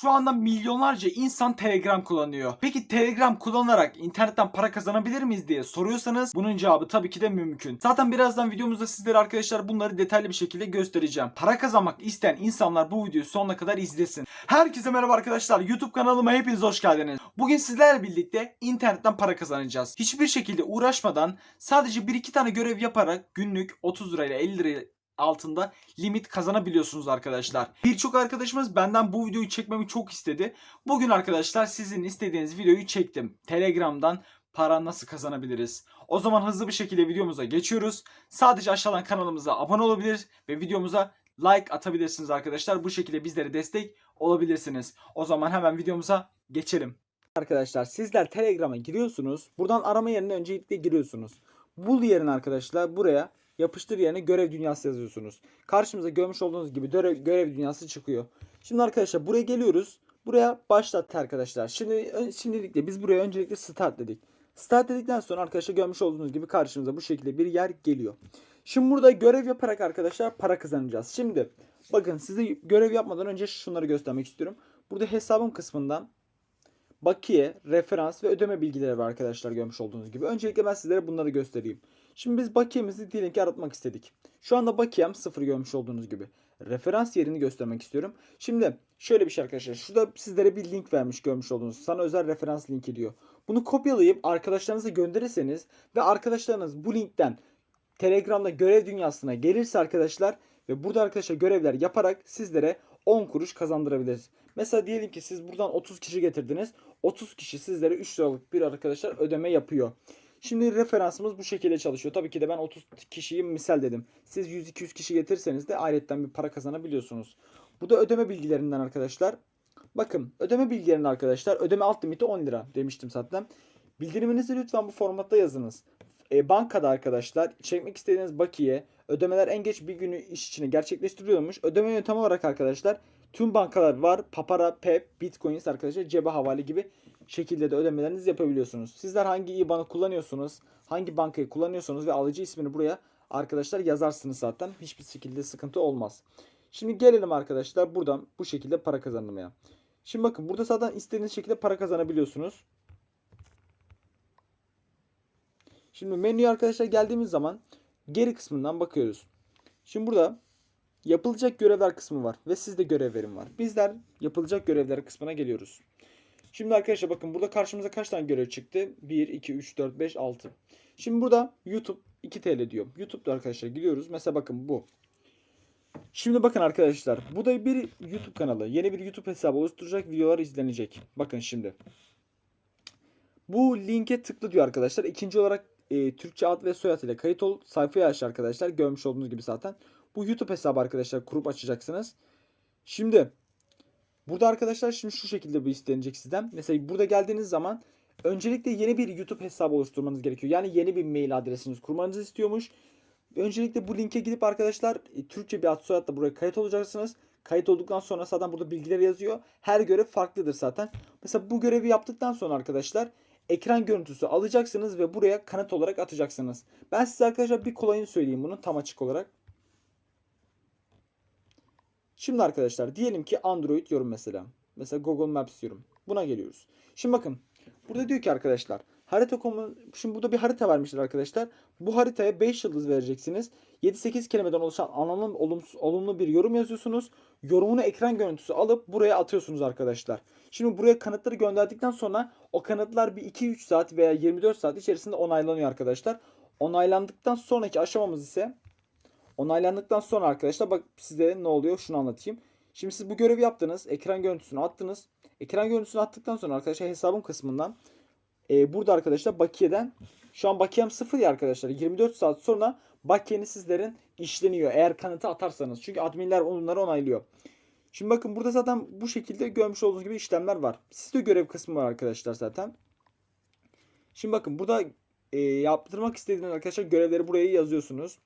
Şu anda milyonlarca insan Telegram kullanıyor. Peki Telegram kullanarak internetten para kazanabilir miyiz diye soruyorsanız bunun cevabı tabii ki de mümkün. Zaten birazdan videomuzda sizlere arkadaşlar bunları detaylı bir şekilde göstereceğim. Para kazanmak isteyen insanlar bu videoyu sonuna kadar izlesin. Herkese merhaba arkadaşlar. YouTube kanalıma hepiniz hoş geldiniz. Bugün sizlerle birlikte internetten para kazanacağız. Hiçbir şekilde uğraşmadan sadece 1-2 tane görev yaparak günlük 30 lirayla 50 liraya altında limit kazanabiliyorsunuz arkadaşlar. Birçok arkadaşımız benden bu videoyu çekmemi çok istedi. Bugün arkadaşlar sizin istediğiniz videoyu çektim. Telegram'dan para nasıl kazanabiliriz? O zaman hızlı bir şekilde videomuza geçiyoruz. Sadece aşağıdan kanalımıza abone olabilir ve videomuza like atabilirsiniz arkadaşlar. Bu şekilde bizlere destek olabilirsiniz. O zaman hemen videomuza geçelim. Arkadaşlar sizler Telegram'a giriyorsunuz. Buradan arama yerine öncelikle giriyorsunuz. Bul yerine arkadaşlar buraya yapıştır yerine görev dünyası yazıyorsunuz. Karşımıza görmüş olduğunuz gibi görev, görev dünyası çıkıyor. Şimdi arkadaşlar buraya geliyoruz. Buraya başlat arkadaşlar. Şimdi şimdilikle biz buraya öncelikle start dedik. Start dedikten sonra arkadaşlar görmüş olduğunuz gibi karşımıza bu şekilde bir yer geliyor. Şimdi burada görev yaparak arkadaşlar para kazanacağız. Şimdi bakın size görev yapmadan önce şunları göstermek istiyorum. Burada hesabım kısmından bakiye, referans ve ödeme bilgileri var arkadaşlar görmüş olduğunuz gibi. Öncelikle ben sizlere bunları göstereyim. Şimdi biz bakiyemizi diyelim ki aratmak istedik. Şu anda bakiyem sıfır görmüş olduğunuz gibi. Referans yerini göstermek istiyorum. Şimdi şöyle bir şey arkadaşlar. Şurada sizlere bir link vermiş görmüş olduğunuz. Sana özel referans linki diyor. Bunu kopyalayıp arkadaşlarınıza gönderirseniz ve arkadaşlarınız bu linkten Telegram'da görev dünyasına gelirse arkadaşlar ve burada arkadaşlar görevler yaparak sizlere 10 kuruş kazandırabilir. Mesela diyelim ki siz buradan 30 kişi getirdiniz. 30 kişi sizlere 3 liralık bir arkadaşlar ödeme yapıyor. Şimdi referansımız bu şekilde çalışıyor. Tabii ki de ben 30 kişiyi misal dedim. Siz 100-200 kişi getirirseniz de ayrıca bir para kazanabiliyorsunuz. Bu da ödeme bilgilerinden arkadaşlar. Bakın ödeme bilgilerinde arkadaşlar ödeme alt limiti 10 lira demiştim zaten. Bildiriminizi lütfen bu formatta yazınız. E, bankada arkadaşlar çekmek istediğiniz bakiye ödemeler en geç bir günü iş içine gerçekleştiriliyormuş. Ödeme yöntemi olarak arkadaşlar tüm bankalar var. Papara, PEP, Bitcoins arkadaşlar cebe havale gibi şekilde de ödemelerinizi yapabiliyorsunuz. Sizler hangi IBAN'ı kullanıyorsunuz, hangi bankayı kullanıyorsunuz ve alıcı ismini buraya arkadaşlar yazarsınız zaten. Hiçbir şekilde sıkıntı olmaz. Şimdi gelelim arkadaşlar buradan bu şekilde para kazanmaya. Şimdi bakın burada zaten istediğiniz şekilde para kazanabiliyorsunuz. Şimdi menüye arkadaşlar geldiğimiz zaman geri kısmından bakıyoruz. Şimdi burada yapılacak görevler kısmı var ve sizde görev verim var. Bizler yapılacak görevler kısmına geliyoruz. Şimdi arkadaşlar bakın burada karşımıza kaç tane görev çıktı? 1, 2, 3, 4, 5, 6. Şimdi burada YouTube 2 TL diyor. YouTube'da arkadaşlar gidiyoruz. Mesela bakın bu. Şimdi bakın arkadaşlar. Bu da bir YouTube kanalı. Yeni bir YouTube hesabı oluşturacak. Videolar izlenecek. Bakın şimdi. Bu linke tıklı diyor arkadaşlar. İkinci olarak e, Türkçe ad ve soyad ile kayıt ol. Sayfayı aç arkadaşlar. Görmüş olduğunuz gibi zaten. Bu YouTube hesabı arkadaşlar kurup açacaksınız. Şimdi burada arkadaşlar şimdi şu şekilde bu istenecek sizden. Mesela burada geldiğiniz zaman öncelikle yeni bir YouTube hesabı oluşturmanız gerekiyor. Yani yeni bir mail adresiniz kurmanızı istiyormuş. Öncelikle bu linke gidip arkadaşlar e, Türkçe bir ad soyadla buraya kayıt olacaksınız. Kayıt olduktan sonra zaten burada bilgileri yazıyor. Her görev farklıdır zaten. Mesela bu görevi yaptıktan sonra arkadaşlar ekran görüntüsü alacaksınız ve buraya kanıt olarak atacaksınız. Ben size arkadaşlar bir kolayını söyleyeyim bunu tam açık olarak. Şimdi arkadaşlar diyelim ki Android yorum mesela. Mesela Google Maps diyorum. Buna geliyoruz. Şimdi bakın. Burada diyor ki arkadaşlar harita.com'un şimdi burada bir harita vermişler arkadaşlar. Bu haritaya 5 yıldız vereceksiniz. 7-8 kelimeden oluşan anlamlı olumsuz, olumlu bir yorum yazıyorsunuz. Yorumunu ekran görüntüsü alıp buraya atıyorsunuz arkadaşlar. Şimdi buraya kanıtları gönderdikten sonra o kanıtlar bir 2-3 saat veya 24 saat içerisinde onaylanıyor arkadaşlar. Onaylandıktan sonraki aşamamız ise onaylandıktan sonra arkadaşlar bak size ne oluyor şunu anlatayım. Şimdi siz bu görevi yaptınız. Ekran görüntüsünü attınız. Ekran görüntüsünü attıktan sonra arkadaşlar hesabım kısmından e, burada arkadaşlar bakiyeden şu an bakiyem sıfır ya arkadaşlar. 24 saat sonra bakiyeniz sizlerin işleniyor. Eğer kanıtı atarsanız. Çünkü adminler onları onaylıyor. Şimdi bakın burada zaten bu şekilde görmüş olduğunuz gibi işlemler var. Sizde görev kısmı var arkadaşlar zaten. Şimdi bakın burada e, yaptırmak istediğiniz arkadaşlar görevleri buraya yazıyorsunuz.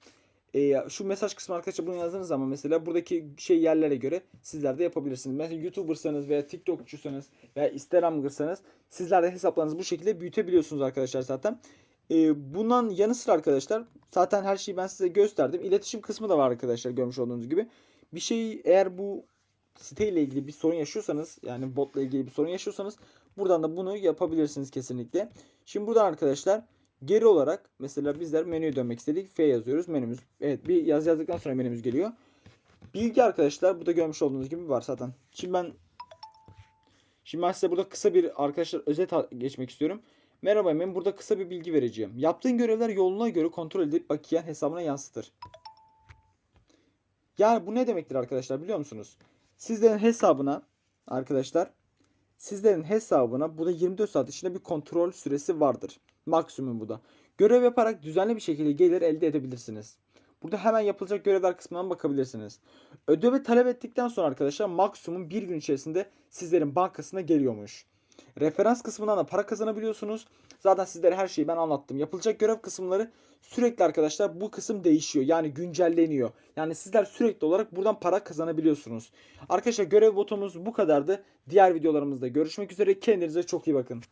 E, şu mesaj kısmı arkadaşlar bunu yazdığınız zaman mesela buradaki şey yerlere göre sizler de yapabilirsiniz. Mesela YouTuber'sanız veya TikTokçusanız veya Instagram'ırsanız sizler de hesaplarınızı bu şekilde büyütebiliyorsunuz arkadaşlar zaten. E, bundan yanı sıra arkadaşlar zaten her şeyi ben size gösterdim. İletişim kısmı da var arkadaşlar görmüş olduğunuz gibi. Bir şey eğer bu siteyle ilgili bir sorun yaşıyorsanız yani botla ilgili bir sorun yaşıyorsanız buradan da bunu yapabilirsiniz kesinlikle. Şimdi buradan arkadaşlar geri olarak mesela bizler menüye dönmek istedik. F yazıyoruz. Menümüz evet bir yaz yazdıktan sonra menümüz geliyor. Bilgi arkadaşlar burada görmüş olduğunuz gibi var zaten. Şimdi ben Şimdi ben size burada kısa bir arkadaşlar özet geçmek istiyorum. Merhaba ben burada kısa bir bilgi vereceğim. Yaptığın görevler yoluna göre kontrol edilip bakiyen hesabına yansıtır. Yani bu ne demektir arkadaşlar biliyor musunuz? Sizlerin hesabına arkadaşlar sizlerin hesabına bu da 24 saat içinde bir kontrol süresi vardır. Maksimum bu da. Görev yaparak düzenli bir şekilde gelir elde edebilirsiniz. Burada hemen yapılacak görevler kısmından bakabilirsiniz. Ödeme talep ettikten sonra arkadaşlar maksimum bir gün içerisinde sizlerin bankasına geliyormuş. Referans kısmından da para kazanabiliyorsunuz. Zaten sizlere her şeyi ben anlattım. Yapılacak görev kısımları sürekli arkadaşlar bu kısım değişiyor. Yani güncelleniyor. Yani sizler sürekli olarak buradan para kazanabiliyorsunuz. Arkadaşlar görev botumuz bu kadardı. Diğer videolarımızda görüşmek üzere. Kendinize çok iyi bakın.